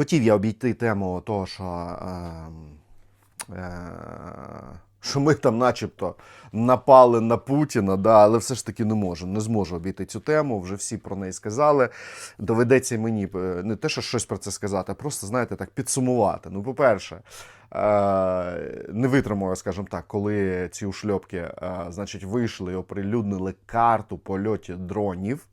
Хотів я обійти тему того, що, е, е, що ми там начебто напали на Путіна, да, але все ж таки не можу. Не зможу обійти цю тему. Вже всі про неї сказали. Доведеться мені е, не те, що щось про це сказати, а просто, знаєте, так підсумувати. Ну, по-перше, е, не витримую, скажімо так, коли ці ушльопки, е, значить, вийшли і оприлюднили карту польотів дронів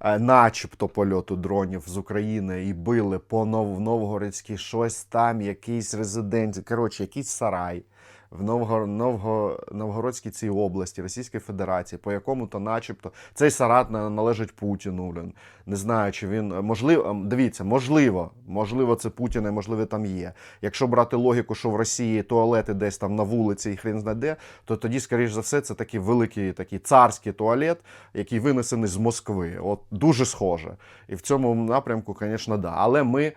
начебто польоту дронів з України і били по Нов- Новгородській щось там, якийсь резиденція, коротше, якийсь сарай в Новгор... Новго... Новгородській цій області Російської Федерації, по якому то начебто цей сарай на- належить Путіну. Блин. Не знаю, чи він можливо, ем, дивіться, можливо, можливо, це Путін, і можливо, там є. Якщо брати логіку, що в Росії туалети десь там на вулиці і хрін знає де, то тоді, скоріш за все, це такий великий такий царський туалет, який винесений з Москви. От дуже схоже. І в цьому напрямку, звісно, да. Але ми,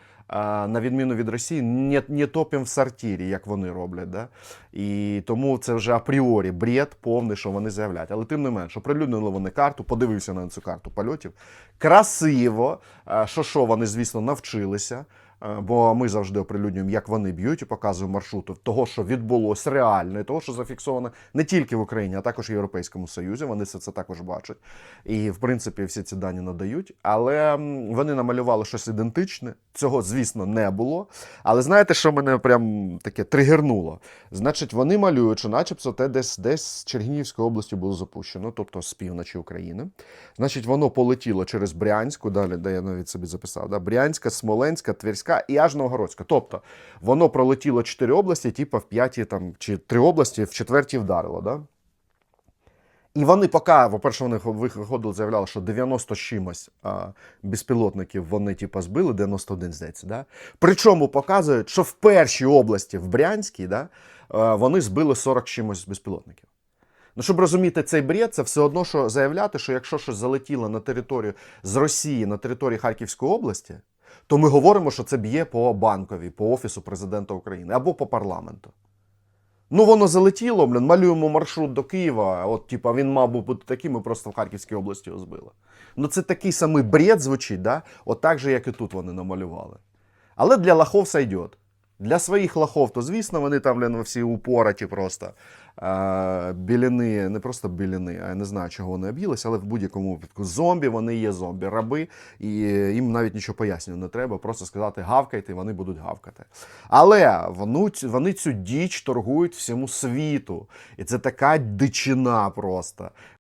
на відміну від Росії, не, не топимо в сортирі, як вони роблять. Да? І тому це вже апріорі бред повний, що вони заявляють. Але тим не менш, оприлюднили вони карту, подивився на цю карту польотів. Красиво, що що вони, звісно, навчилися. Е, Бо ми завжди оприлюднюємо, як вони б'ють і показуємо маршрути того, що відбулося реально, і того, що зафіксовано не тільки в Україні, а також в Європейському Союзі. Вони це, це також бачать. І, в принципі, всі ці дані надають. Але вони намалювали щось ідентичне. Цього, звісно, не було. Але знаєте, що мене прям таке тригернуло? Значить, вони малюють, що начебто те десь десь з Чернігівської області було запущено, тобто з півночі України. Значить, воно полетіло через Брянську, далі, де я навіть собі записав, да? Брянська, Смоленська, Тверська і аж Новгородська. Тобто воно пролетіло чотири області, типу в п'ятій там, чи три області, в четвертій вдарило. Да? І вони поки, по-перше, вони виходили, заявляли, що 90 з чимось а, безпілотників вони типу, збили, 91, здається. Да? Причому показують, що в першій області, в Брянській, да, вони збили 40 чимось безпілотників. Ну, щоб розуміти цей бред, це все одно, що заявляти, що якщо щось залетіло на територію з Росії на території Харківської області, то ми говоримо, що це б'є по банкові, по офісу президента України або по парламенту. Ну, воно залетіло, блін, малюємо маршрут до Києва. От, типа, він мав би бути таким, ми просто в Харківській області його збили. Ну, це такий самий бред звучить, да? От так же, як і тут вони намалювали. Але для лахов сойдет. Для своїх лохов, то звісно, вони там блін, всі упораті просто. А, біліни, не просто біліни, а я не знаю, чого вони об'їлися, але в будь-якому випадку зомбі, вони є зомбі, раби, і їм навіть нічого пояснювати не треба, просто сказати гавкайте, і вони будуть гавкати. Але вони цю діч торгують всьому світу. І це така дичина просто.